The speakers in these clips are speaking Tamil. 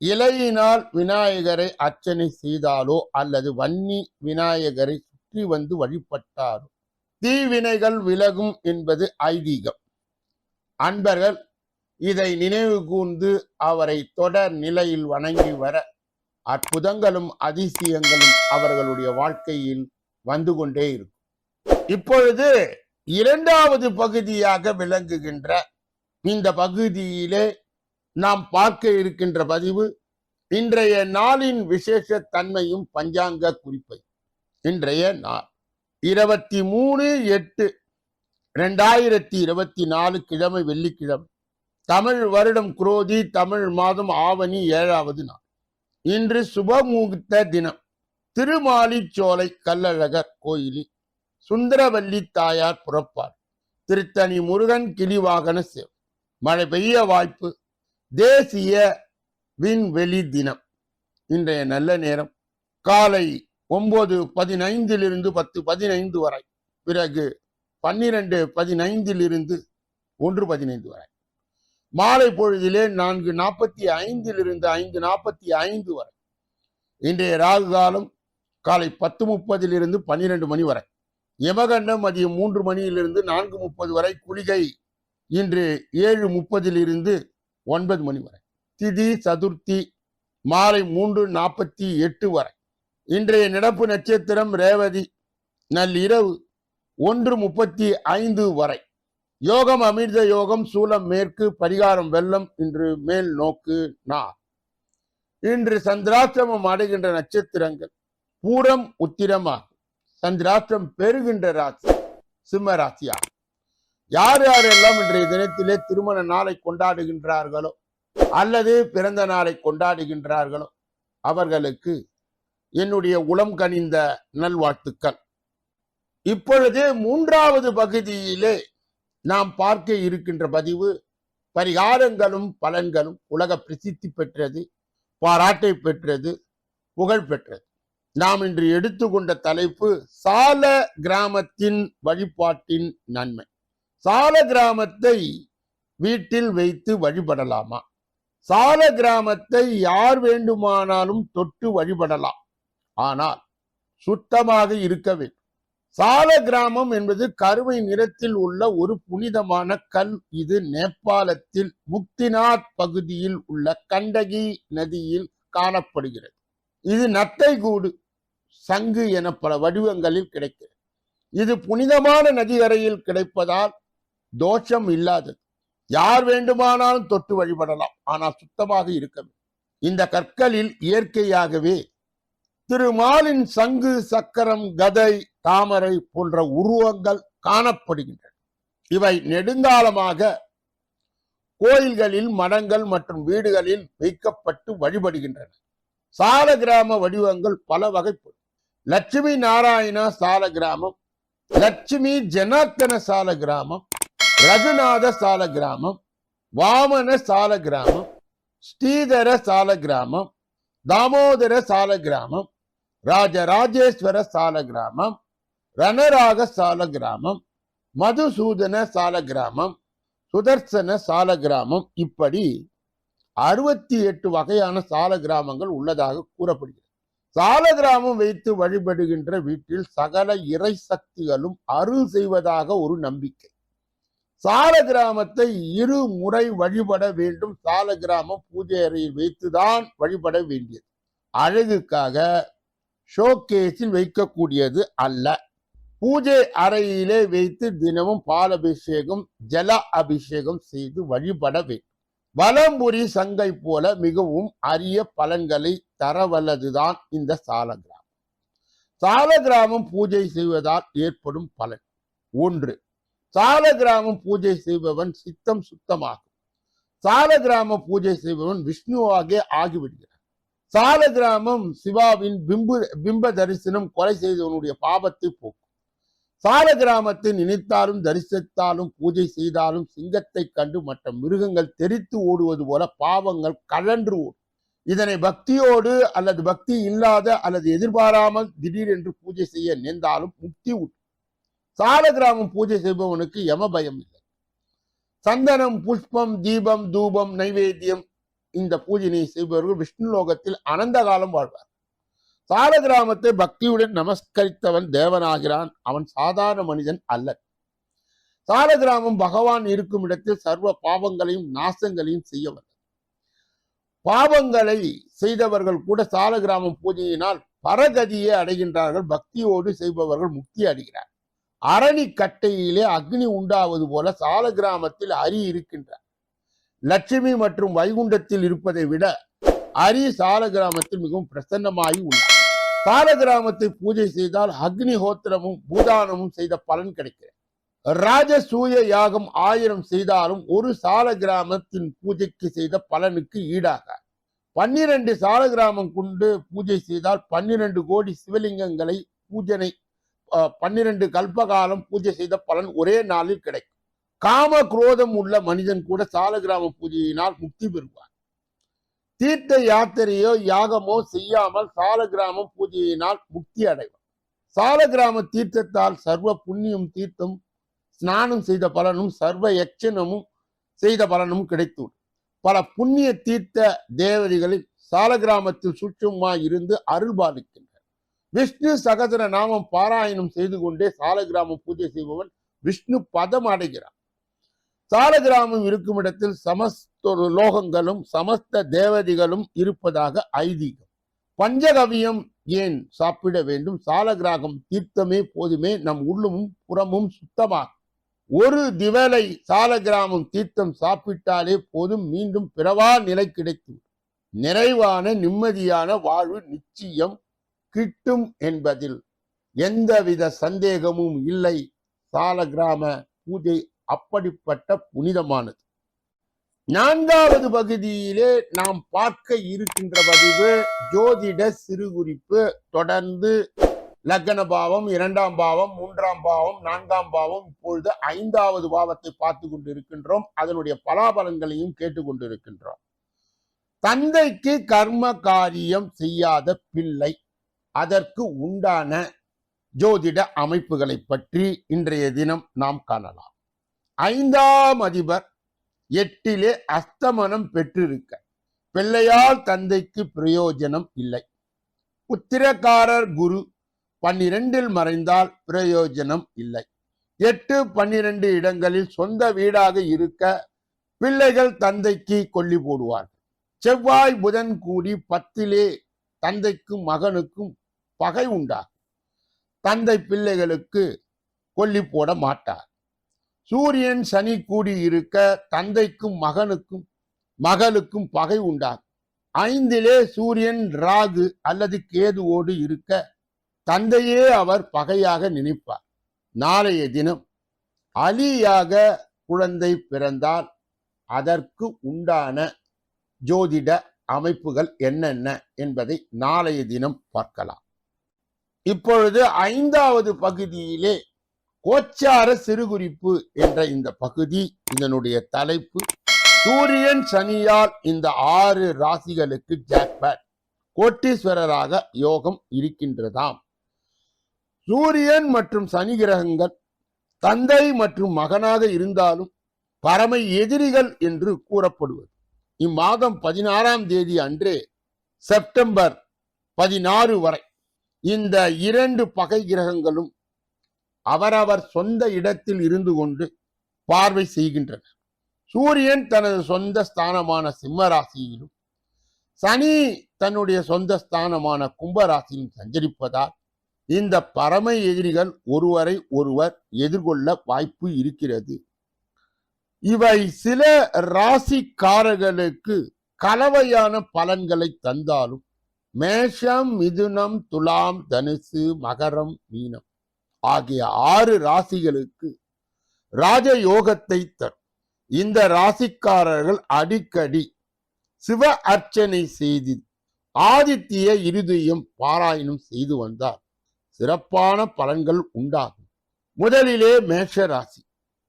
இலையினால் விநாயகரை அர்ச்சனை செய்தாலோ அல்லது வன்னி விநாயகரை சுற்றி வந்து வழிபட்டாலோ தீவினைகள் விலகும் என்பது ஐதீகம். அன்பர்கள் இதை நினைவு கூர்ந்து அவரை தொடர் நிலையில் வணங்கி வர அற்புதங்களும் அதிசயங்களும் அவர்களுடைய வாழ்க்கையில் வந்து கொண்டே இருக்கும். இப்பொழுது இரண்டாவது பகுதியாக விளங்குகின்ற இந்த பகுதியிலே நாம் பார்க்க இருக்கின்ற பதிவு இன்றைய நாளின் விசேஷ தன்மையும் பஞ்சாங்க குறிப்பை. இன்றைய நாள் இருபத்தி மூணு எட்டு ரெண்டாயிரத்தி இருபத்தி நாலு கிழமை வெள்ளிக்கிழமை தமிழ் வருடம் குரோதி தமிழ் மாதம் ஆவணி ஏழாவது நாள். இன்று சுபமுகூர்த்த தினம் திருமாலிச்சோலை கல்லழகர் கோயிலில் சுந்தரவல்லி தாயார் புறப்பார். திருத்தணி முருகன் கிளிவாகன சேவை. மழை பெய்ய வாய்ப்பு தேசிய விண்வெளி தினம். இன்றைய நல்ல நேரம். காலை ஒன்பது பதினைந்திலிருந்து பத்து பதினைந்து வரை. பிறகு பன்னிரண்டு பதினைந்திலிருந்து ஒன்று பதினைந்து வரை. மாலை பொழுதிலே நான்கு நாற்பத்தி ஐந்திலிருந்து ஐந்து நாற்பத்தி ஐந்து வரை. இன்றைய ராகு காலம் காலை பத்து முப்பதிலிருந்து பன்னிரண்டு மணி வரை. யமகண்டம் மதியம் மூன்று மணியிலிருந்து நான்கு முப்பது வரை. குளிகை இன்று ஏழு முப்பதிலிருந்து ஒன்பது மணி வரை. திதி சதுர்த்தி மாலை மூன்று நாற்பத்தி எட்டு வரை. இன்றைய நடப்பு நட்சத்திரம் ரேவதி. நள்ளிரவு ஒன்று முப்பத்தி ஐந்து வரை. யோகம் அமிர்த யோகம் சூலம் மேற்கு பரிகாரம் வெள்ளம் இன்று மேல் நோக்கு நா இன்று சந்திராசிரமம் அடைகின்ற நட்சத்திரங்கள் பூரம் உத்திரமாகும். சந்திராஷ்டிரம் பெறுகின்ற ராசி சிம்ம ராசியாகும். யார் யாரெல்லாம் இன்றைய தினத்திலே திருமண நாளை கொண்டாடுகின்றார்களோ அல்லது பிறந்த நாளை கொண்டாடுகின்றார்களோ அவர்களுக்கு என்னுடைய உளம் கனிந்த நல்வாழ்த்துக்கள். இப்பொழுது மூன்றாவது பகுதியிலே நாம் பார்க்க இருக்கின்ற பதிவு பரிகாரங்களும் பலன்களும் உலக பிரசித்தி பெற்றது பாராட்டை பெற்றது புகழ் பெற்றது. நாம் இன்று எடுத்துக்கொண்ட தலைப்பு சால கிராமத்தின் வழிபாட்டின் நன்மை. சால கிராமத்தை வீட்டில் வைத்து வழிபடலாமா? சால கிராமத்தை யார் வேண்டுமானாலும் தொட்டு வழிபடலாம். ஆனால் சுத்தமாக இருக்க வேண்டும். சால கிராமம் என்பது கருமை நிறத்தில் உள்ள ஒரு புனிதமான கல். இது நேபாளத்தில் முக்திநாத் பகுதியில் உள்ள கண்டகி நதியில் காணப்படுகிறது. இது நத்தை கூடு சங்கு என பல வடிவங்களில் கிடைக்கிறது. இது புனிதமான நதிகரையில் கிடைப்பதால் தோஷம் இல்லாதது. யார் வேண்டுமானாலும் தொட்டு வழிபடலாம் ஆனால் சுத்தமாக இருக்க இந்த கற்களில் இயற்கையாகவே திருமாலின் சங்கு சக்கரம் கதை தாமரை போன்ற உருவங்கள் காணப்படுகின்றன. இவை நெடுங்காலமாக கோயில்களில் மடங்கள் மற்றும் வீடுகளில் வைக்கப்பட்டு வழிபடுகின்றன. சால கிராம வடிவங்கள் பல வகைப்படும். லட்சுமி நாராயண சால கிராமம் லட்சுமி ஜனார்த்தன சால கிராமம் ரகுநாத சால கிராமம் வாமன சால கிராமம் ஸ்ரீதர சால கிராமம் தாமோதர சால கிராமம் ராஜராஜேஸ்வர சால கிராமம் ரணராக சால கிராமம் மதுசூதன சால கிராமம் சுதர்சன சால கிராமம் இப்படி அறுபத்தி எட்டு வகையான சால கிராமங்கள் உள்ளதாக கூறப்படுகிறது. சால கிராமம் வைத்து வழிபடுகின்ற வீட்டில் சகல இறை சக்திகளும் அருள் செய்வதாக ஒரு நம்பிக்கை. சால கிராமத்தை இரு முறை வழிபட வேண்டும். சால கிராமம் பூஜை அறையில் வைத்துதான் வழிபட வேண்டியது. அழகுக்காக ஷோகேஸில் வைக்கக்கூடியது அல்ல. பூஜை அறையிலே வைத்து தினமும் பாலபிஷேகம் ஜல அபிஷேகம் செய்து வழிபட வேண்டும். வலம்புரி சங்கை போல மிகவும் அரிய பலன்களை தரவல்லதுதான் இந்த சாலகிராமம். சாலகிராமம் பூஜை செய்வதால் ஏற்படும் பலன். ஒன்று சாலகிராமம் பூஜை செய்பவன் சித்தம் சுத்தமாகும். சாலகிராம பூஜை செய்பவன் விஷ்ணுவாக ஆகிவிடுகிறார் சாலகிராமம் சிவாவின் பிம்பு பிம்ப தரிசனம் கொலை செய்தவனுடைய பாபத்தை போக்கும். சால கிராமத்தை நினைத்தாலும் தரிசித்தாலும் பூஜை செய்தாலும் சிங்கத்தை கண்டு மற்ற மிருகங்கள் தெரித்து ஓடுவது போல பாவங்கள் கழன்று ஓடும். இதனை பக்தியோடு அல்லது பக்தி இல்லாத அல்லது எதிர்பாராமல் திடீரென்று பூஜை செய்ய நேர்ந்தாலும் முக்தி உண்டு. சால கிராமம் பூஜை செய்பவனுக்கு யம பயம் இல்லை. சந்தனம் புஷ்பம் தீபம் தூபம் நைவேத்தியம் இந்த பூஜையை செய்பவர்கள் விஷ்ணு லோகத்தில் அனந்த காலம் வாழ்வார். சால கிராமத்தை பக்தியுடன் நமஸ்கரித்தவன் தேவனாகிறான். அவன் சாதாரண மனிதன் அல்ல. சால கிராமம் பகவான் இருக்கும் இடத்தில் சர்வ பாவங்களையும் நாசங்களையும் செய்யவன் பாவங்களை செய்தவர்கள் கூட சால கிராமம் பூஜையினால் பரகதியை அடைகின்றார்கள். பக்தியோடு செய்பவர்கள் முக்தி அடைகிறார். அரணி கட்டையிலே அக்னி உண்டாவது போல சால கிராமத்தில் அரி இருக்கின்றார். லட்சுமி மற்றும் வைகுண்டத்தில் இருப்பதை விட அரி சால கிராமத்தில் மிகவும் பிரசன்னமாகி உள்ளார். சால கிராமத்தை பூஜை செய்தால் அக்னிஹோத்திரமும் பூதானமும் செய்த பலன் கிடைக்கிறது. ராஜசூய யாகம் ஆயிரம் செய்தாலும் ஒரு சால கிராமத்தின் பூஜைக்கு செய்த பலனுக்கு ஈடாக. பன்னிரண்டு சால கிராமம் கொண்டு பூஜை செய்தால் பன்னிரண்டு கோடி சிவலிங்கங்களை பூஜனை அஹ், பன்னிரண்டு கல்பகாலம் பூஜை செய்த பலன் ஒரே நாளில் கிடைக்கும். காம குரோதம் உள்ள மனிதன் கூட சால கிராம பூஜையினால் முக்தி பெறுவார். தீர்த்த யாத்திரையோ யாகமோ செய்யாமல் சாலகிராம பூஜையினால் முக்தி அடைவார். சால கிராம தீர்த்தத்தால் சர்வ புண்ணியம் தீர்த்தம் ஸ்நானம் செய்த பலனும் சர்வ யட்சணமும் செய்த பலனும் கிடைத்துவிடும் பல புண்ணிய தீர்த்த தேவதைகளில் சால கிராமத்தில் இருந்து அருள் பாலிக்கின்றனர். விஷ்ணு சகசர நாமம் பாராயணம் செய்து கொண்டே சால கிராமம் பூஜை செய்பவன் விஷ்ணு பதம் அடைகிறான் சால கிராமம் இருக்கும் இடத்தில் சமஸ்த லோகங்களும் சமஸ்த தேவதைகளும் இருப்பதாக ஐதீகம். பஞ்சகவியம் ஏன் சாப்பிட வேண்டும்? சாலகிராகம் தீர்த்தமே போதுமே நம் உள்ளமும் புறமும் சுத்தமாகும் ஒரு திவலை சாலகிராமம் தீர்த்தம் சாப்பிட்டாலே போதும் மீண்டும் பிறவா நிலை கிடைத்து நிறைவான நிம்மதியான வாழ்வு நிச்சயம் கிட்டும் என்பதில் எந்தவித சந்தேகமும் இல்லை. சாலகிராம பூஜை அப்படிப்பட்ட புனிதமானது. நான்காவது பகுதியிலே நாம் பார்க்க இருக்கின்ற பதிவு ஜோதிட சிறுகுறிப்பு. தொடர்ந்து லக்ன பாவம் இரண்டாம் பாவம் மூன்றாம் பாவம் நான்காம் பாவம் இப்பொழுது ஐந்தாவது பாவத்தை பார்த்து கொண்டிருக்கின்றோம். அதனுடைய பலாபலன்களையும் கேட்டுக்கொண்டிருக்கின்றோம் தந்தைக்கு கர்ம காரியம் செய்யாத பிள்ளை. அதற்கு உண்டான ஜோதிட அமைப்புகளை பற்றி இன்றைய தினம் நாம் காணலாம். ஐந்தாம் அதிபர் எட்டிலே அஸ்தமனம் பெற்றிருக்க. பிள்ளையால் தந்தைக்கு பிரயோஜனம் இல்லை. உத்திரக்காரர் குரு பன்னிரெண்டில் மறைந்தால் பிரயோஜனம் இல்லை. எட்டு பன்னிரண்டு இடங்களில் சொந்த வீடாக இருக்க பிள்ளைகள் தந்தைக்கு கொல்லி போடுவார்கள். செவ்வாய் புதன் கூடி பத்திலே தந்தைக்கும் மகனுக்கும் பகை உண்டாகும் தந்தை பிள்ளைகளுக்கு கொல்லி போட மாட்டார். சூரியன் சனி கூடி இருக்க தந்தைக்கும் மகனுக்கும் மகளுக்கும் பகை உண்டாகும். ஐந்திலே சூரியன் ராகு அல்லது கேதுவோடு இருக்க தந்தையே அவர் பகையாக நினைப்பார். நாளைய தினம் அலியாக குழந்தை பிறந்தால் அதற்கு உண்டான ஜோதிட அமைப்புகள் என்னென்ன என்பதை நாளைய தினம் பார்க்கலாம். இப்பொழுது ஐந்தாவது பகுதியிலே கோச்சார சிறுகுறிப்பு என்ற இந்த பகுதி இதனுடைய தலைப்பு. சூரியன் சனியால் இந்த ஆறு ராசிகளுக்கு ஜாக்பேட் கோட்டீஸ்வரராக யோகம் இருக்கின்றதாம். சூரியன் மற்றும் சனி கிரகங்கள் தந்தை மற்றும் மகனாக இருந்தாலும் பரமை எதிரிகள் என்று கூறப்படுவது. இம்மாதம் பதினாறாம் தேதி அன்றே செப்டம்பர் பதினாறு வரை இந்த இரண்டு பகை கிரகங்களும் அவரவர் சொந்த இடத்தில் இருந்து கொண்டு பார்வை செய்கின்றனர் சூரியன் தனது சொந்த ஸ்தானமான சிம்ம ராசியிலும் சனி தன்னுடைய சொந்த ஸ்தானமான கும்பராசியிலும் சஞ்சரிப்பதால் இந்த பரம எதிரிகள் ஒருவரை ஒருவர் எதிர்கொள்ள வாய்ப்பு இருக்கிறது. இவை சில ராசிக்காரர்களுக்கு கலவையான பலன்களை தந்தாலும் மேஷம் மிதுனம் துலாம் தனுசு மகரம் மீனம். ஆகிய ஆறு ராசிகளுக்கு ராஜயோகத்தை தரும். இந்த ராசிக்காரர்கள் அடிக்கடி சிவ அர்ச்சனை செய்து ஆதித்ய இறுதியும் பாராயணம் செய்து வந்தால் சிறப்பான பலன்கள் உண்டாகும். முதலிலே மேஷ ராசி.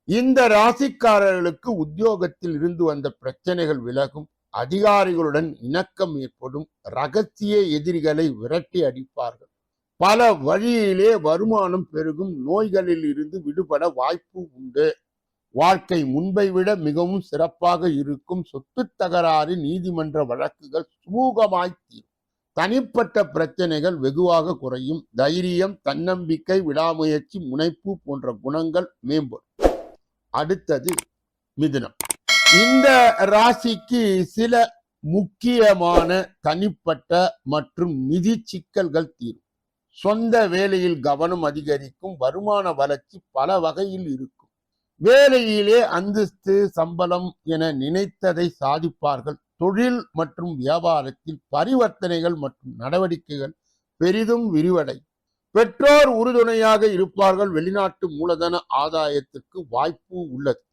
இந்த ராசிக்காரர்களுக்கு உத்தியோகத்தில் இருந்து வந்த பிரச்சனைகள் விலகும். அதிகாரிகளுடன் இணக்கம் ஏற்படும் ரகசிய எதிரிகளை விரட்டி அடிப்பார்கள். பல வழியிலே வருமானம் பெருகும் நோய்களில் இருந்து விடுபட வாய்ப்பு உண்டு. வாழ்க்கை முன்பை விட மிகவும் சிறப்பாக இருக்கும் சொத்து தகராறு நீதிமன்ற வழக்குகள் சுமூகமாய் தீரும். தனிப்பட்ட பிரச்சனைகள் வெகுவாக குறையும். தைரியம் தன்னம்பிக்கை விடாமுயற்சி முனைப்பு போன்ற குணங்கள் மேம்படும். அடுத்தது மிதுனம். இந்த ராசிக்கு சில முக்கியமான தனிப்பட்ட மற்றும் நிதி சிக்கல்கள் தீரும். சொந்த வேலையில் கவனம் அதிகரிக்கும் வருமான வளர்ச்சி பல வகையில் இருக்கும். வேலையிலே அந்தஸ்து சம்பளம் என நினைத்ததை சாதிப்பார்கள். தொழில் மற்றும் வியாபாரத்தில் பரிவர்த்தனைகள் மற்றும் நடவடிக்கைகள் பெரிதும் விரிவடை. பெற்றோர் உறுதுணையாக இருப்பார்கள். வெளிநாட்டு மூலதன ஆதாயத்திற்கு வாய்ப்பு உள்ளது.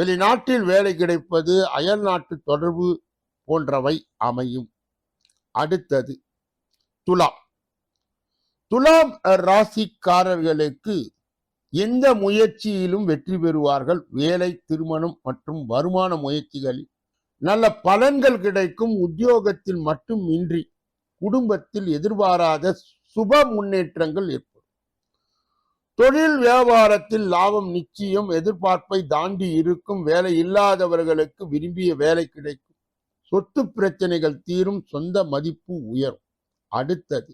வெளிநாட்டில் வேலை கிடைப்பது அயல் நாட்டு தொடர்பு போன்றவை அமையும். அடுத்தது துலாம். துலாம் ராசிக்காரர்களுக்கு எந்த முயற்சியிலும் வெற்றி பெறுவார்கள். வேலை திருமணம் மற்றும் வருமான முயற்சிகளில் நல்ல பலன்கள் கிடைக்கும். உத்தியோகத்தில் மட்டுமின்றி குடும்பத்தில் எதிர்பாராத சுப முன்னேற்றங்கள் ஏற்படும். தொழில் வியாபாரத்தில் லாபம் நிச்சயம் எதிர்பார்ப்பை தாண்டி இருக்கும் வேலை இல்லாதவர்களுக்கு விரும்பிய வேலை கிடைக்கும். சொத்து பிரச்சனைகள் தீரும் சொந்த மதிப்பு உயரும். அடுத்தது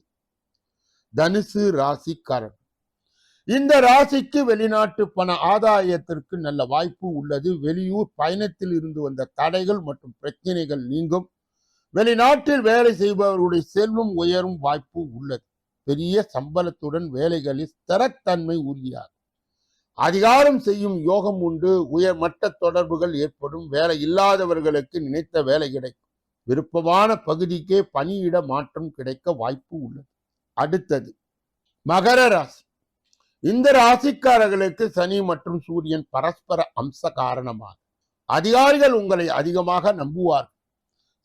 தனுசு ராசிக்காரன் இந்த ராசிக்கு வெளிநாட்டு பண ஆதாயத்திற்கு நல்ல வாய்ப்பு உள்ளது. வெளியூர் பயணத்தில் இருந்து வந்த தடைகள் மற்றும் பிரச்சனைகள் நீங்கும். வெளிநாட்டில் வேலை செய்பவர்களுடைய செல்வம் உயரும் வாய்ப்பு உள்ளது. பெரிய சம்பளத்துடன் வேலைகளில் ஸ்திரத்தன்மை உறுதியாகும். அதிகாரம் செய்யும் யோகம் உண்டு. உயர்மட்ட தொடர்புகள் ஏற்படும். வேலை இல்லாதவர்களுக்கு நினைத்த வேலை கிடைக்கும். விருப்பமான பகுதிக்கே பணியிட மாற்றம் கிடைக்க வாய்ப்பு உள்ளது. அடுத்தது மகர ராசி. இந்த ராசிக்காரர்களுக்கு சனி மற்றும் சூரியன் பரஸ்பர அம்ச காரணமாக. அதிகாரிகள் உங்களை அதிகமாக நம்புவார்கள்.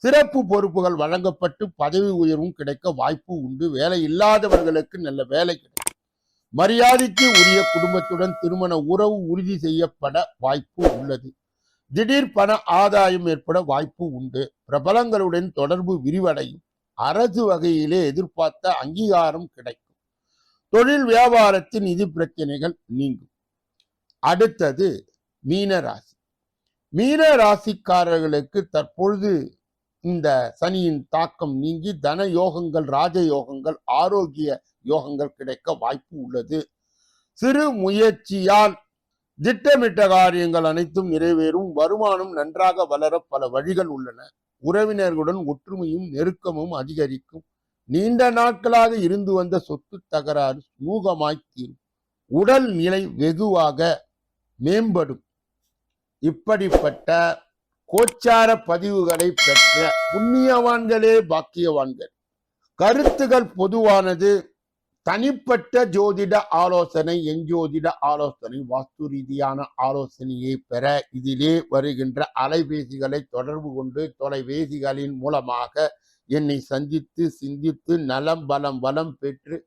சிறப்பு பொறுப்புகள் வழங்கப்பட்டு பதவி உயர்வும் கிடைக்க வாய்ப்பு உண்டு. வேலை இல்லாதவர்களுக்கு நல்ல வேலை கிடைக்கும். மரியாதைக்கு உரிய குடும்பத்துடன் திருமண உறவு உறுதி செய்யப்பட வாய்ப்பு உள்ளது. திடீர் பண ஆதாயம் ஏற்பட வாய்ப்பு உண்டு. பிரபலங்களுடன் தொடர்பு விரிவடையும். அரசு வகையிலே எதிர்பார்த்த அங்கீகாரம் கிடைக்கும். தொழில் வியாபாரத்தின் நிதி பிரச்சனைகள் நீங்கும். அடுத்தது மீன ராசி மீன ராசிக்காரர்களுக்கு தற்பொழுது இந்த சனியின் தாக்கம் நீங்கி தன யோகங்கள் ராஜ யோகங்கள் ஆரோக்கிய யோகங்கள் கிடைக்க வாய்ப்பு உள்ளது. சிறு முயற்சியால் திட்டமிட்ட காரியங்கள் அனைத்தும் நிறைவேறும். வருமானம் நன்றாக வளர பல வழிகள் உள்ளன. உறவினர்களுடன் ஒற்றுமையும் நெருக்கமும் அதிகரிக்கும். நீண்ட நாட்களாக இருந்து வந்த சொத்து தகராறு சுமூகமாய் தீரும். உடல் நிலை வெகுவாக மேம்படும். இப்படிப்பட்ட கோச்சார பதிவுகளை பெற்ற புண்ணியவான்களே பாக்கியவான்கள். கருத்துகள் பொதுவானது. தனிப்பட்ட ஜோதிட ஆலோசனை எஞ்சோதிட ஆலோசனை வாஸ்து ரீதியான ஆலோசனையை பெற இதிலே வருகின்ற அலைபேசிகளை தொடர்பு கொண்டு தொலைபேசிகளின் மூலமாக என்னை சந்தித்து சிந்தித்து நலம் பலம் வளம் பெற்று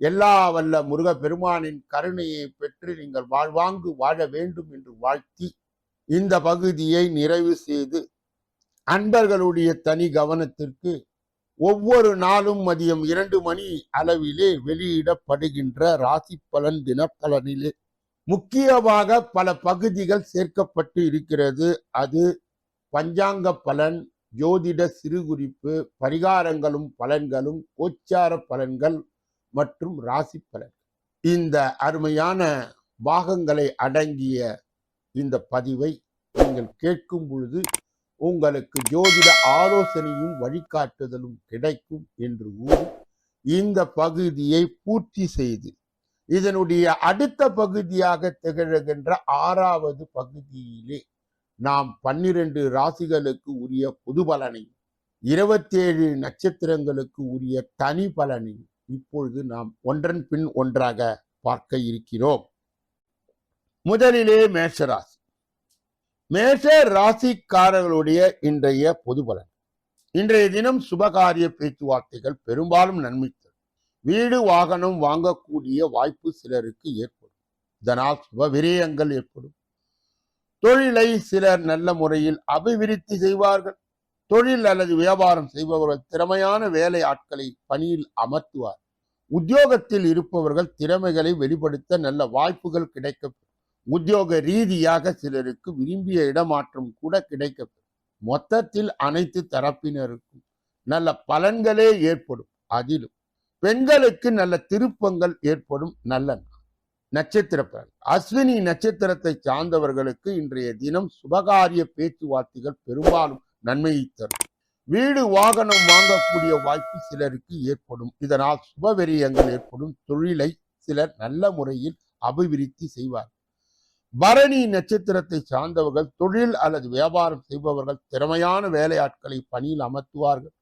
எல்லா வல்ல முருக பெருமானின் கருணையை பெற்று நீங்கள் வாழ்வாங்கு வாழ வேண்டும் என்று வாழ்த்தி இந்த பகுதியை நிறைவு செய்து அன்பர்களுடைய தனி கவனத்திற்கு ஒவ்வொரு நாளும் மதியம் இரண்டு மணி அளவிலே வெளியிடப்படுகின்ற ராசி பலன் தினப்பலனிலே முக்கியமாக பல பகுதிகள் சேர்க்கப்பட்டு இருக்கிறது. அது பஞ்சாங்க பலன் ஜோதிட சிறுகுறிப்பு பரிகாரங்களும் பலன்களும் கோச்சார பலன்கள் மற்றும் ராசி பலன். இந்த அருமையான பாகங்களை அடங்கிய இந்த பதிவை நீங்கள் கேட்கும் பொழுது உங்களுக்கு ஜோதிட ஆலோசனையும் வழிகாட்டுதலும் கிடைக்கும் என்று கூறி இந்த பகுதியை பூர்த்தி செய்து இதனுடைய அடுத்த பகுதியாக திகழ்கின்ற ஆறாவது பகுதியிலே நாம் பன்னிரண்டு ராசிகளுக்கு உரிய பொது பலனை இருபத்தேழு நட்சத்திரங்களுக்கு உரிய தனி பலனை இப்பொழுது நாம் ஒன்றன் பின் ஒன்றாக பார்க்க இருக்கிறோம். முதலிலே மேஷராசி மேஷ ராசிக்காரர்களுடைய இன்றைய பொது பலன். இன்றைய தினம் சுபகாரிய பேச்சுவார்த்தைகள் பெரும்பாலும் நன்மை தரும் வீடு வாகனம் வாங்கக்கூடிய வாய்ப்பு சிலருக்கு ஏற்படும். இதனால் சுப விரயங்கள் ஏற்படும். தொழிலை சிலர் நல்ல முறையில் அபிவிருத்தி செய்வார்கள். தொழில் அல்லது வியாபாரம் செய்பவர்கள் திறமையான வேலை ஆட்களை பணியில் அமர்த்துவார். உத்தியோகத்தில் இருப்பவர்கள் திறமைகளை வெளிப்படுத்த நல்ல வாய்ப்புகள் கிடைக்கப்பெறும் உத்தியோக ரீதியாக சிலருக்கு விரும்பிய இடமாற்றம் கூட கிடைக்கப்படும் மொத்தத்தில் அனைத்து தரப்பினருக்கும் நல்ல பலன்களே ஏற்படும் அதிலும். பெண்களுக்கு நல்ல திருப்பங்கள் ஏற்படும் நல்ல நட்சத்திர பலன். அஸ்வினி நட்சத்திரத்தை சார்ந்தவர்களுக்கு இன்றைய தினம் சுபகாரிய பேச்சுவார்த்தைகள் பெரும்பாலும் நன்மையை தரும். வீடு வாகனம் வாங்கக்கூடிய வாய்ப்பு சிலருக்கு ஏற்படும். இதனால் சுபவெரியங்கள் ஏற்படும். தொழிலை சிலர் நல்ல முறையில் அபிவிருத்தி செய்வார் பரணி நட்சத்திரத்தை சார்ந்தவர்கள் தொழில் அல்லது வியாபாரம் செய்பவர்கள் திறமையான வேலையாட்களை பணியில் அமர்த்துவார்கள்.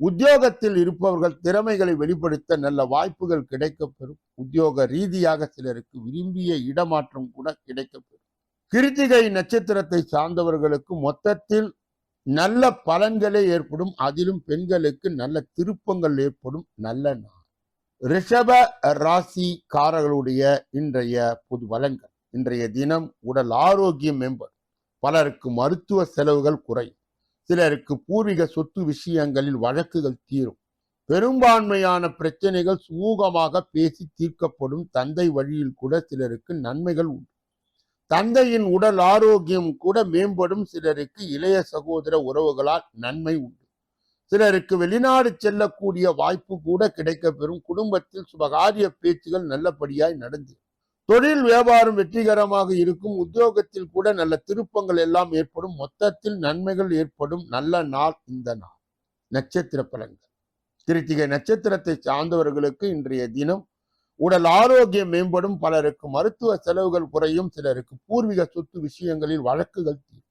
உத்தியோகத்தில் இருப்பவர்கள் திறமைகளை வெளிப்படுத்த நல்ல வாய்ப்புகள் கிடைக்கப்பெறும். உத்தியோக ரீதியாக சிலருக்கு விரும்பிய இடமாற்றம் கூட கிடைக்கப்பெறும். கிருத்திகை நட்சத்திரத்தை சார்ந்தவர்களுக்கு மொத்தத்தில் நல்ல பலன்களே ஏற்படும். அதிலும் பெண்களுக்கு நல்ல திருப்பங்கள் ஏற்படும். நல்ல நாள். ரிஷப ராசிக்காரர்களுடைய இன்றைய பொது பலன்கள் இன்றைய தினம் உடல் ஆரோக்கியம் மேம்படும். பலருக்கு மருத்துவ செலவுகள் குறையும். சிலருக்கு பூர்வீக சொத்து விஷயங்களில் வழக்குகள் தீரும். பெரும்பான்மையான பிரச்சனைகள் சுமூகமாக பேசி தீர்க்கப்படும் தந்தை வழியில் கூட சிலருக்கு நன்மைகள் உண்டு. தந்தையின் உடல் ஆரோக்கியம் கூட மேம்படும் சிலருக்கு இளைய சகோதர உறவுகளால் நன்மை உண்டு. சிலருக்கு வெளிநாடு செல்லக்கூடிய வாய்ப்பு கூட கிடைக்கப்பெறும். குடும்பத்தில் சுபகாரிய பேச்சுகள் நல்லபடியாய் நடந்தது தொழில் வியாபாரம் வெற்றிகரமாக இருக்கும் உத்தியோகத்தில் கூட நல்ல திருப்பங்கள் எல்லாம் ஏற்படும் மொத்தத்தில் நன்மைகள் ஏற்படும். நல்ல நாள் இந்த நாள். நட்சத்திர பலன்கள். கிருத்திகை நட்சத்திரத்தை சார்ந்தவர்களுக்கு இன்றைய தினம் உடல் ஆரோக்கியம் மேம்படும். பலருக்கு மருத்துவ செலவுகள் குறையும். சிலருக்கு பூர்வீக சொத்து விஷயங்களில் வழக்குகள் தீரும்.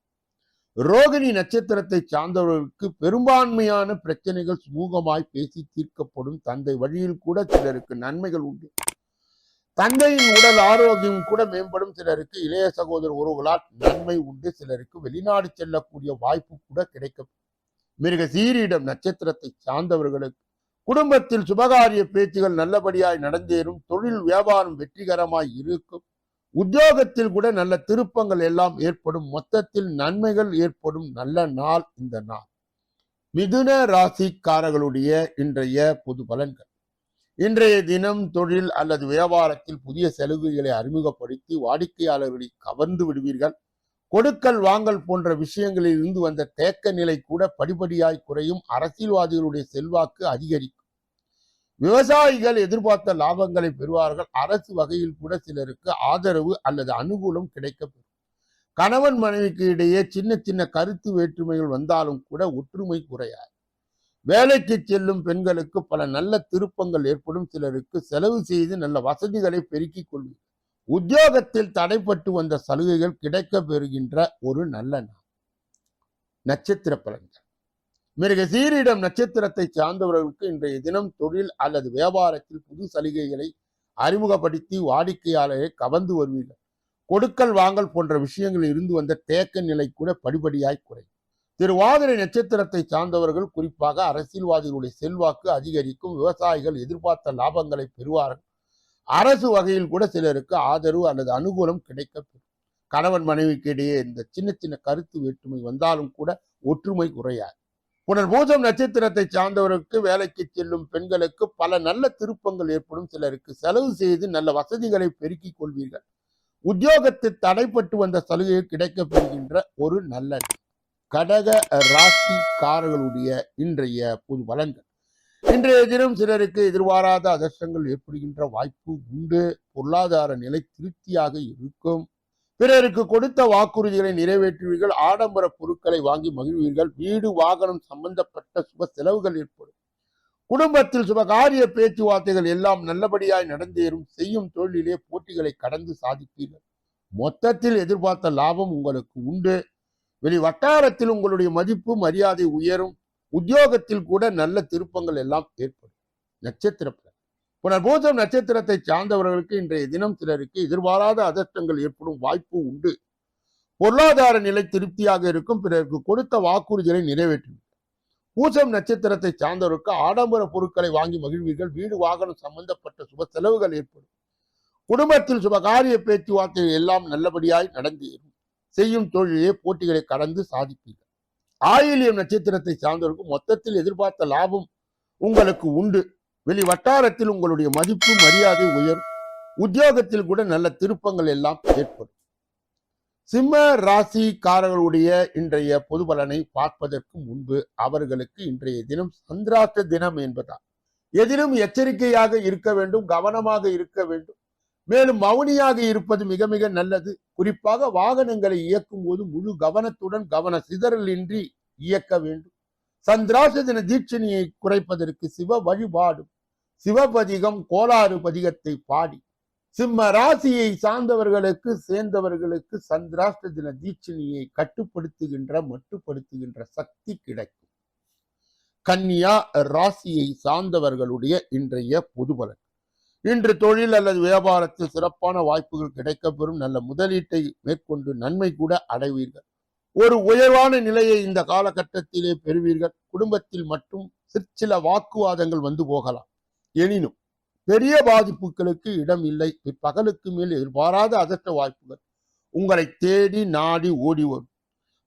ரோகிணி நட்சத்திரத்தை சார்ந்தவர்களுக்கு பெரும்பான்மையான பிரச்சனைகள் சுமூகமாய் பேசி தீர்க்கப்படும். தந்தை வழியில் கூட சிலருக்கு நன்மைகள் உண்டு. தந்தையின் உடல் ஆரோக்கியம் கூட மேம்படும். சிலருக்கு இளைய சகோதர உறவுகளால் நன்மை உண்டு. சிலருக்கு வெளிநாடு செல்லக்கூடிய வாய்ப்பு கூட கிடைக்கும். மிருக சீரியிடம் நட்சத்திரத்தை சார்ந்தவர்களுக்கு குடும்பத்தில் சுபகாரிய பேச்சுகள் நல்லபடியாய் நடந்தேறும். தொழில் வியாபாரம் வெற்றிகரமாய் இருக்கும். உத்தியோகத்தில் கூட நல்ல திருப்பங்கள் எல்லாம் ஏற்படும். மொத்தத்தில் நன்மைகள் ஏற்படும். நல்ல நாள் இந்த நாள். மிதுன ராசிக்காரர்களுடைய இன்றைய பொது பலன்கள். இன்றைய தினம் தொழில் அல்லது வியாபாரத்தில் புதிய சலுகைகளை அறிமுகப்படுத்தி வாடிக்கையாளர்களை கவர்ந்து விடுவீர்கள். கொடுக்கல் வாங்கல் போன்ற விஷயங்களில் இருந்து வந்த தேக்க நிலை கூட படிப்படியாய் குறையும். அரசியல்வாதிகளுடைய செல்வாக்கு அதிகரிக்கும். விவசாயிகள் எதிர்பார்த்த லாபங்களை பெறுவார்கள். அரசு வகையில் கூட சிலருக்கு ஆதரவு அல்லது அனுகூலம் கிடைக்கப்பெறும். கணவன் மனைவிக்கு இடையே சின்ன சின்ன கருத்து வேற்றுமைகள் வந்தாலும் கூட ஒற்றுமை குறையாது. வேலைக்கு செல்லும் பெண்களுக்கு பல நல்ல திருப்பங்கள் ஏற்படும். சிலருக்கு செலவு செய்து நல்ல வசதிகளை பெருக்கிக் கொள்ளும் உத்தியோகத்தில் தடைப்பட்டு வந்த சலுகைகள் கிடைக்க பெறுகின்ற ஒரு நல்ல நாள். நட்சத்திர பலன்கள். மிருக சீரிடம் நட்சத்திரத்தை சார்ந்தவர்களுக்கு இன்றைய தினம் தொழில் அல்லது வியாபாரத்தில் புது சலுகைகளை அறிமுகப்படுத்தி வாடிக்கையாளரை கவர்ந்து வருவீர்கள். கொடுக்கல் வாங்கல் போன்ற விஷயங்களில் இருந்து வந்த தேக்க நிலை கூட படிப்படியாய் குறையும். திருவாதிரை நட்சத்திரத்தை சார்ந்தவர்கள் குறிப்பாக அரசியல்வாதிகளுடைய செல்வாக்கு அதிகரிக்கும் விவசாயிகள் எதிர்பார்த்த லாபங்களை பெறுவார்கள். அரசு வகையில் கூட சிலருக்கு ஆதரவு அல்லது அனுகூலம் கிடைக்கப்பெறும். கணவன் மனைவிக்கு இடையே இந்த சின்ன சின்ன கருத்து வேற்றுமை வந்தாலும் கூட ஒற்றுமை குறையாது. புனர்பூசம் நட்சத்திரத்தை சார்ந்தவருக்கு வேலைக்கு செல்லும் பெண்களுக்கு பல நல்ல திருப்பங்கள் ஏற்படும். சிலருக்கு செலவு செய்து நல்ல வசதிகளை பெருக்கிக் கொள்வீர்கள். உத்தியோகத்தில் தடைப்பட்டு வந்த சலுகை கிடைக்கப் பெறுகின்ற ஒரு நல்ல நாள். கடக ராசிக்காரர்களுடைய இன்றைய பொது பலன்கள் இன்றைய தினம் சிலருக்கு எதிர்பாராத அதிர்ஷ்டங்கள் ஏற்படுகின்ற வாய்ப்பு உண்டு. பொருளாதார நிலை திருப்தியாக இருக்கும். பிறருக்கு கொடுத்த வாக்குறுதிகளை நிறைவேற்றுவீர்கள். ஆடம்பர பொருட்களை வாங்கி மகிழ்வீர்கள். வீடு வாகனம் சம்பந்தப்பட்ட சுப செலவுகள் ஏற்படும். குடும்பத்தில் சுபகாரிய பேச்சுவார்த்தைகள் எல்லாம் நல்லபடியாய் நடந்தேறும். செய்யும் தொழிலிலே போட்டிகளை கடந்து சாதிப்பீர்கள். மொத்தத்தில் எதிர்பார்த்த லாபம் உங்களுக்கு உண்டு. வெளி வட்டாரத்தில் உங்களுடைய மதிப்பு மரியாதை உயரும். உத்தியோகத்தில் கூட நல்ல திருப்பங்கள் எல்லாம் ஏற்படும். நட்சத்திர பலன் புனர்பூசம் நட்சத்திரத்தை சார்ந்தவர்களுக்கு இன்றைய தினம் சிலருக்கு எதிர்பாராத அதிர்ஷ்டங்கள் ஏற்படும் வாய்ப்பு உண்டு. பொருளாதார நிலை திருப்தியாக இருக்கும். பிறருக்கு கொடுத்த வாக்குறுதிகளை நிறைவேற்றும். பூசம் நட்சத்திரத்தை சார்ந்தவருக்கு ஆடம்பர பொருட்களை வாங்கி மகிழ்வீர்கள். வீடு வாகனம் சம்பந்தப்பட்ட சுப செலவுகள் ஏற்படும். குடும்பத்தில் சுபகாரிய பேச்சுவார்த்தைகள் எல்லாம் நல்லபடியாய் நடந்தேறும். செய்யும் தொழிலே போட்டிகளை கடந்து சாதிப்பீர்கள். ஆயிலியம் நட்சத்திரத்தை சார்ந்தவருக்கு மொத்தத்தில் எதிர்பார்த்த லாபம் உங்களுக்கு உண்டு. வெளி வட்டாரத்தில் உங்களுடைய மதிப்பு மரியாதை உயரும். உத்தியோகத்தில் கூட நல்ல திருப்பங்கள் எல்லாம் ஏற்படும். சிம்ம ராசிக்காரர்களுடைய இன்றைய பொது பலனை பார்ப்பதற்கு முன்பு அவர்களுக்கு இன்றைய தினம் சந்திராஷ்ட தினம் என்பதால் எதிலும் எச்சரிக்கையாக இருக்க வேண்டும் கவனமாக இருக்க வேண்டும். மேலும் மௌனியாக இருப்பது மிக மிக நல்லது. குறிப்பாக வாகனங்களை இயக்கும் போது முழு கவனத்துடன் கவன சிதறல் இன்றி இயக்க வேண்டும். சந்திராச தின தீட்சணியை குறைப்பதற்கு சிவ வழிபாடும் சிவபதிகம் கோளாறு பதிகத்தை பாடி சிம்ம ராசியை சார்ந்தவர்களுக்கு சேர்ந்தவர்களுக்கு சந்திராஷ்ட தின தீட்சணியை கட்டுப்படுத்துகின்ற மட்டுப்படுத்துகின்ற சக்தி கிடைக்கும். கன்னியா ராசியை சார்ந்தவர்களுடைய இன்றைய பொதுபலன் இன்று தொழில் அல்லது வியாபாரத்தில் சிறப்பான வாய்ப்புகள் கிடைக்கப்பெறும். நல்ல முதலீட்டை மேற்கொண்டு நன்மை கூட அடைவீர்கள். ஒரு உயர்வான நிலையை இந்த காலகட்டத்திலே பெறுவீர்கள். குடும்பத்தில் மட்டும் சிற்சில வாக்குவாதங்கள் வந்து போகலாம். எனினும் பெரிய பாதிப்புகளுக்கு இடம் இல்லை. பகலுக்கு மேல் எதிர்பாராத அதிர்ஷ்ட வாய்ப்புகள். உங்களை தேடி நாடி ஓடி வரும்.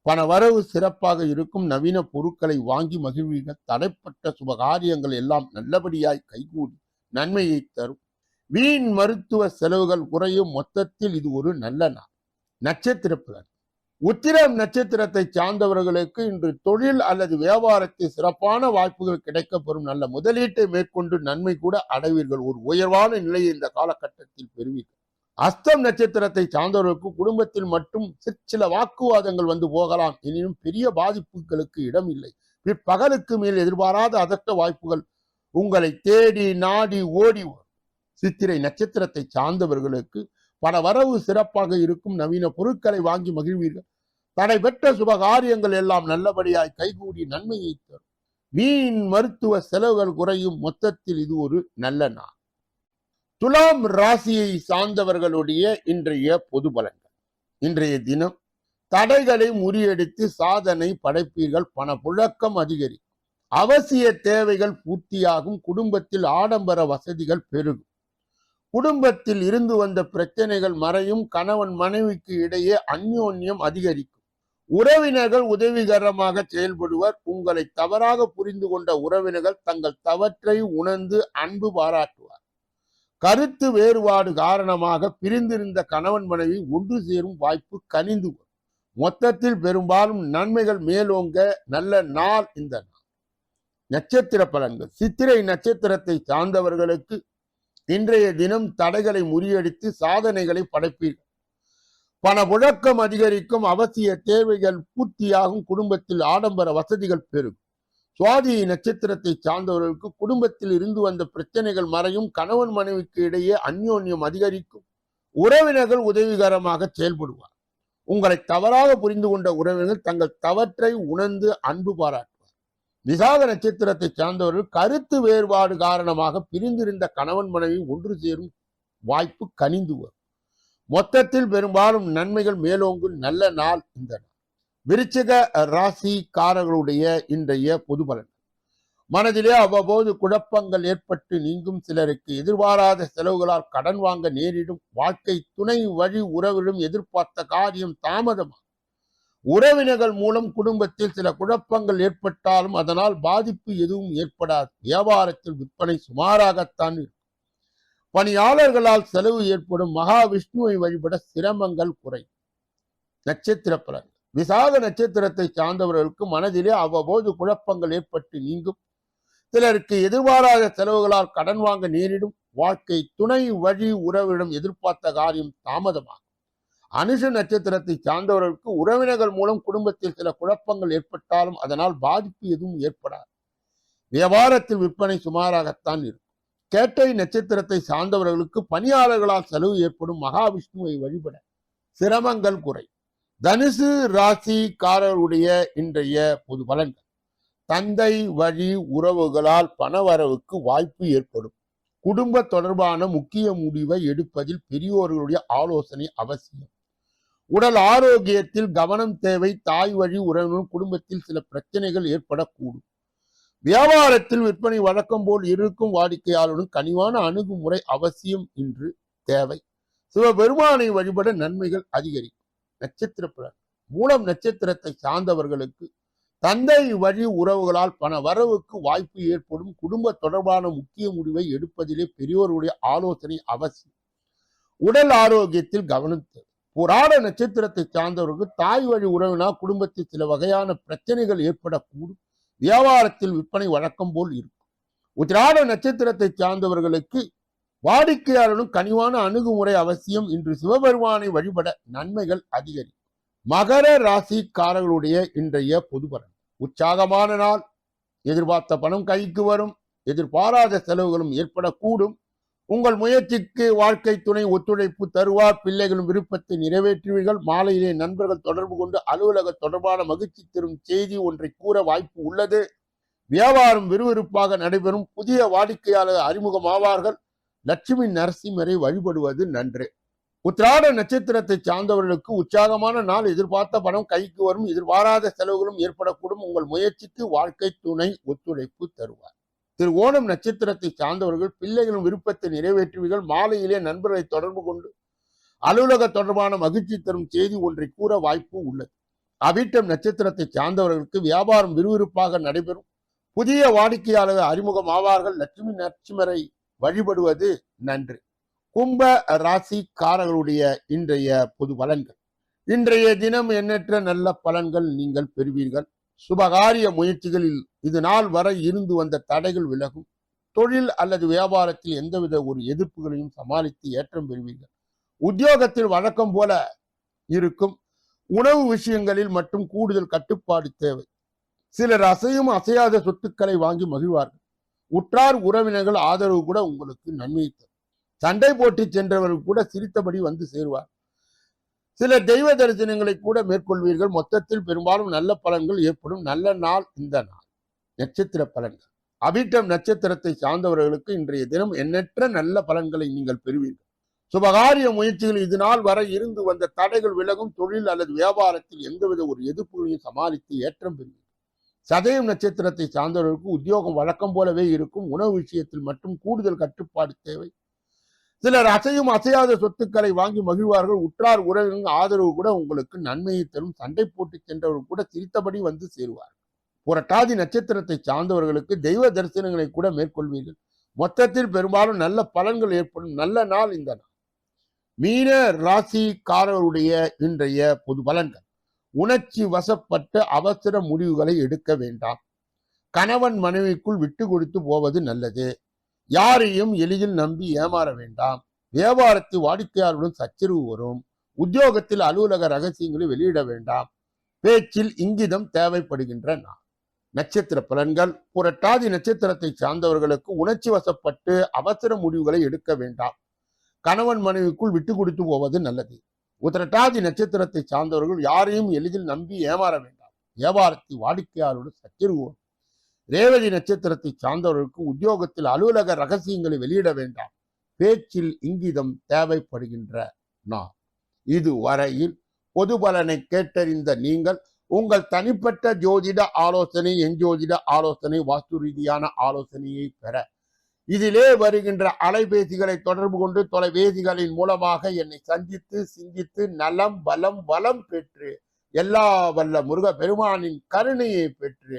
பண வரவு சிறப்பாக இருக்கும். நவீன பொருட்களை வாங்கி மகிழ்வீர்கள். தடைப்பட்ட சுபகாரியங்கள் எல்லாம் நல்லபடியாய் கைகூடி நன்மையை தரும். வீண் மருத்துவ செலவுகள் குறையும் மொத்தத்தில் இது ஒரு நல்ல நாள். நட்சத்திர பலன் உத்திரம் நட்சத்திரத்தை சார்ந்தவர்களுக்கு இன்று தொழில் அல்லது வியாபாரத்தில் சிறப்பான வாய்ப்புகள் கிடைக்கப்பெறும் நல்ல முதலீட்டை மேற்கொண்டு நன்மை கூட அடைவீர்கள். ஒரு உயர்வான நிலையை இந்த காலகட்டத்தில் பெறுவீர்கள். அஸ்தம் நட்சத்திரத்தை சார்ந்தவர்களுக்கு குடும்பத்தில் மட்டும் சிற்சில வாக்குவாதங்கள் வந்து போகலாம். எனினும் பெரிய பாதிப்புகளுக்கு இடம் இல்லை. பிற்பகலுக்கு மேல் எதிர்பாராத அதட்ட வாய்ப்புகள் உங்களை தேடி நாடி ஓடி சித்திரை நட்சத்திரத்தை சார்ந்தவர்களுக்கு பல வரவு சிறப்பாக இருக்கும் நவீன பொருட்களை வாங்கி மகிழ்வீர்கள். தடைபெற்ற சுபகாரியங்கள் எல்லாம் நல்லபடியாய் கைகூடி நன்மையை தரும். வீண் மருத்துவ செலவுகள் குறையும். மொத்தத்தில் இது ஒரு நல்ல நாள். துலாம் ராசியை சார்ந்தவர்களுடைய இன்றைய பொது பலன்கள். இன்றைய தினம் தடைகளை முறியடித்து சாதனை படைப்பீர்கள். பணப்புழக்கம் அதிகரிக்கும். அவசிய தேவைகள் பூர்த்தியாகும். குடும்பத்தில் ஆடம்பர வசதிகள் பெருகும். குடும்பத்தில் இருந்து வந்த பிரச்சனைகள் மறையும் கணவன் மனைவிக்கு இடையே அந்யோன்யம் அதிகரிக்கும். உறவினர்கள் உதவிகரமாக செயல்படுவர். உங்களை தவறாக புரிந்து கொண்ட உறவினர்கள் தங்கள் தவற்றை உணர்ந்து அன்பு பாராட்டுவார். கருத்து வேறுபாடு காரணமாக பிரிந்திருந்த கணவன் மனைவி ஒன்று சேரும் வாய்ப்பு கனிந்து வரும். மொத்தத்தில் பெரும்பாலும் நன்மைகள் மேலோங்க நல்ல நாள் இந்த நாள். நட்சத்திர பலன்கள். சித்திரை நட்சத்திரத்தை சார்ந்தவர்களுக்கு இன்றைய தினம் தடைகளை முறியடித்து சாதனைகளை படைப்பீர்கள் பணப்புழக்கம் அதிகரிக்கும் அவசிய தேவைகள் பூர்த்தியாகும். குடும்பத்தில் ஆடம்பர வசதிகள் பெருகும் சுவாதி நட்சத்திரத்தை சார்ந்தவர்களுக்கு குடும்பத்தில் இருந்து வந்த பிரச்சனைகள் மறையும். கணவன் மனைவிக்கு இடையே அந்யோன்யம் அதிகரிக்கும். உறவினர்கள் உதவிகரமாக செயல்படுவார். உங்களை தவறாக புரிந்து கொண்ட உறவினர்கள் தங்கள் தவற்றை உணர்ந்து அன்பு பாராட்டும். விசாக நட்சத்திரத்தை சார்ந்தவர்கள் கருத்து வேறுபாடு காரணமாக பிரிந்திருந்த கணவன் மனைவி ஒன்று சேரும் வாய்ப்பு கனிந்து வரும். மொத்தத்தில் பெரும்பாலும் நன்மைகள் மேலோங்கும் நல்ல நாள் இந்த நாள். விருச்சிக ராசிக்காரர்களுடைய இன்றைய பொது பலன். மனதிலே அவ்வப்போது குழப்பங்கள் ஏற்பட்டு நீங்கும் சிலருக்கு எதிர்பாராத செலவுகளால் கடன் வாங்க நேரிடும். வாழ்க்கை துணை வழி உறவிலும் எதிர்பார்த்த காரியம் தாமதமாகும். உறவினர்கள் மூலம் குடும்பத்தில் சில குழப்பங்கள் ஏற்பட்டாலும் அதனால் பாதிப்பு எதுவும் ஏற்படாது. வியாபாரத்தில் விற்பனை சுமாராகத்தான் இருக்கும். பணியாளர்களால் செலவு ஏற்படும் மகாவிஷ்ணுவை வழிபட சிரமங்கள் குறை நட்சத்திர பலன். விசாக நட்சத்திரத்தை சார்ந்தவர்களுக்கு மனதிலே அவ்வப்போது குழப்பங்கள் ஏற்பட்டு நீங்கும். சிலருக்கு எதிர்பாராத செலவுகளால் கடன் வாங்க நேரிடும். வாழ்க்கை துணை வழி உறவிடம் எதிர்பார்த்த காரியம் தாமதமாகும். அனுஷ நட்சத்திரத்தை சார்ந்தவர்களுக்கு உறவினர்கள் மூலம் குடும்பத்தில் சில குழப்பங்கள் ஏற்பட்டாலும் அதனால் பாதிப்பு எதுவும் ஏற்படாது. வியாபாரத்தில் விற்பனை சுமாராகத்தான் இருக்கும். கேட்டை நட்சத்திரத்தை சார்ந்தவர்களுக்கு பணியாளர்களால் செலவு ஏற்படும் மகாவிஷ்ணுவை வழிபட சிரமங்கள் குறை. தனுசு ராசிக்காரருடைய இன்றைய பொது பலன்கள். தந்தை வழி உறவுகளால் பணவரவுக்கு வாய்ப்பு ஏற்படும். குடும்ப தொடர்பான முக்கிய முடிவை எடுப்பதில் பெரியோர்களுடைய ஆலோசனை அவசியம். உடல் ஆரோக்கியத்தில் கவனம் தேவை தாய் வழி உறவினர் குடும்பத்தில் சில பிரச்சனைகள் ஏற்படக்கூடும். வியாபாரத்தில் விற்பனை வழக்கம் போல் இருக்கும் வாடிக்கையாளருடன் கனிவான அணுகுமுறை அவசியம் என்று தேவை. சிவபெருமானை வழிபட நன்மைகள் அதிகரிக்கும். நட்சத்திர பலன் மூலம் நட்சத்திரத்தை சார்ந்தவர்களுக்கு தந்தை வழி உறவுகளால் பண வரவுக்கு வாய்ப்பு ஏற்படும். குடும்ப தொடர்பான முக்கிய முடிவை எடுப்பதிலே பெரியோருடைய ஆலோசனை அவசியம். உடல் ஆரோக்கியத்தில் கவனம் தேவை. புராண நட்சத்திரத்தை சார்ந்தவருக்கு தாய் வழி உறவினா குடும்பத்தில் சில வகையான பிரச்சனைகள் ஏற்படக்கூடும். வியாபாரத்தில் விற்பனை வழக்கம் போல் இருக்கும். உத்திராட நட்சத்திரத்தை சார்ந்தவர்களுக்கு வாடிக்கையாளரும் கனிவான அணுகுமுறை அவசியம். இன்று சிவபெருமானை வழிபட நன்மைகள் அதிகரிக்கும். மகர ராசிக்காரர்களுடைய இன்றைய பொதுபலன் உற்சாகமான நாள். எதிர்பார்த்த பணம் கைக்கு வரும். எதிர்பாராத செலவுகளும் ஏற்படக்கூடும். உங்கள் முயற்சிக்கு வாழ்க்கை துணை ஒத்துழைப்பு தருவார் பிள்ளைகளும் விருப்பத்தை நிறைவேற்றுவீர்கள். மாலையிலே நண்பர்கள் தொடர்பு கொண்டு அலுவலக தொடர்பான மகிழ்ச்சி தரும் செய்தி ஒன்றை கூற வாய்ப்பு உள்ளது. வியாபாரம் விறுவிறுப்பாக நடைபெறும். புதிய வாடிக்கையாளர் அறிமுகமாவார்கள் லட்சுமி நரசிம்மரை வழிபடுவது நன்று. உத்திராட நட்சத்திரத்தை சார்ந்தவர்களுக்கு உற்சாகமான நாள். எதிர்பார்த்த பணம் கைக்கு வரும். எதிர்பாராத செலவுகளும் ஏற்படக்கூடும். உங்கள் முயற்சிக்கு வாழ்க்கை துணை ஒத்துழைப்பு தருவார். திரு ஓணம் நட்சத்திரத்தை சார்ந்தவர்கள் பிள்ளைகளின் விருப்பத்தை நிறைவேற்றுவீர்கள். மாலையிலே நண்பர்களை தொடர்பு கொண்டு அலுவலக தொடர்பான மகிழ்ச்சி தரும் செய்தி ஒன்றை கூற வாய்ப்பு உள்ளது. அவிட்டம் நட்சத்திரத்தை சார்ந்தவர்களுக்கு வியாபாரம் விறுவிறுப்பாக நடைபெறும். புதிய வாடிக்கையாளர்கள் அறிமுகம் ஆவார்கள். லட்சுமி நரசிம்மரை வழிபடுவது நன்று. கும்ப ராசிக்காரர்களுடைய இன்றைய பொது பலன்கள். இன்றைய தினம் எண்ணற்ற நல்ல பலன்கள் நீங்கள் பெறுவீர்கள். சுபகாரிய முயற்சிகளில் இது நாள் வரை இருந்து வந்த தடைகள் விலகும். தொழில் அல்லது வியாபாரத்தில் எந்தவித ஒரு எதிர்ப்புகளையும் சமாளித்து ஏற்றம் பெறுவீர்கள். உத்தியோகத்தில் வழக்கம் போல இருக்கும். உணவு விஷயங்களில் மட்டும் கூடுதல் கட்டுப்பாடு தேவை. சிலர் அசையும் அசையாத சொத்துக்களை வாங்கி மகிழ்வார்கள். உற்றார் உறவினர்கள் ஆதரவு கூட உங்களுக்கு நன்மை தரும். சண்டை போட்டி சென்றவர்கள் கூட சிரித்தபடி வந்து சேருவார் சில தெய்வ தரிசனங்களை கூட மேற்கொள்வீர்கள். மொத்தத்தில் பெரும்பாலும் நல்ல பலன்கள் ஏற்படும். நல்ல நாள் இந்த நாள். நட்சத்திர பலன்கள். அபிட்டம் நட்சத்திரத்தை சார்ந்தவர்களுக்கு இன்றைய தினம் எண்ணற்ற நல்ல பலன்களை நீங்கள் பெறுவீர்கள். சுபகாரிய முயற்சிகள் இது நாள் வரை இருந்து வந்த தடைகள் விலகும். தொழில் அல்லது வியாபாரத்தில் எந்தவித ஒரு எதிர்ப்புகளையும் சமாளித்து ஏற்றம் பெறுவீர்கள். சதயம் நட்சத்திரத்தை சார்ந்தவர்களுக்கு உத்தியோகம் வழக்கம் போலவே இருக்கும். உணவு விஷயத்தில் மட்டும் கூடுதல் கட்டுப்பாடு தேவை. சிலர் அசையும் அசையாத சொத்துக்களை வாங்கி மகிழ்வார்கள். உற்றார் உறவினர்கள் ஆதரவு கூட உங்களுக்கு நன்மையை தரும். சண்டை போட்டு சென்றவர்கள் கூட சிரித்தபடி வந்து சேருவார்கள். புரட்டாதி நட்சத்திரத்தை சார்ந்தவர்களுக்கு தெய்வ தரிசனங்களை கூட மேற்கொள்வீர்கள். மொத்தத்தில் பெரும்பாலும் நல்ல பலன்கள் ஏற்படும். நல்ல நாள் இந்த நாள். மீன ராசிக்காரருடைய இன்றைய பொது பலன்கள். உணர்ச்சி வசப்பட்டு அவசர முடிவுகளை எடுக்க வேண்டாம். கணவன் மனைவிக்குள் விட்டு கொடுத்து போவது நல்லது. யாரையும் எளிதில் நம்பி ஏமாற வேண்டாம். வியாபாரத்தில் வாடிக்கையாளருடன் சச்சரவு வரும். உத்தியோகத்தில் அலுவலக ரகசியங்களை வெளியிட வேண்டாம். பேச்சில் இங்கிதம் தேவைப்படுகின்ற நான் நட்சத்திர பலன்கள். புரட்டாதி நட்சத்திரத்தை சார்ந்தவர்களுக்கு உணர்ச்சி வசப்பட்டு அவசர முடிவுகளை எடுக்க வேண்டாம். கணவன் மனைவிக்குள் விட்டு கொடுத்து போவது நல்லது. உத்திரட்டாதி நட்சத்திரத்தை சார்ந்தவர்கள் யாரையும் எளிதில் நம்பி ஏமாற வேண்டாம். வியாபாரத்தில் வாடிக்கையாளருடன் சச்சரவு வரும். ரேவதி நட்சத்திரத்தை சார்ந்தவர்களுக்கு உத்தியோகத்தில் அலுவலக ரகசியங்களை வெளியிட வேண்டாம். பேச்சில் இங்கிதம் தேவைப்படுகின்ற நாள். இதுவரையில் பொது பலனை கேட்டறிந்த நீங்கள் உங்கள் தனிப்பட்ட ஜோதிட ஆலோசனை எஞ்சோதிட ஆலோசனை வாஸ்து ரீதியான ஆலோசனையை பெற. இதிலே வருகின்ற அலைபேசிகளை தொடர்பு கொண்டு தொலைபேசிகளின் மூலமாக என்னை சந்தித்து சிந்தித்து நலம் பலம் வளம் பெற்று எல்லா வல்ல முருக பெருமானின் கருணையை பெற்று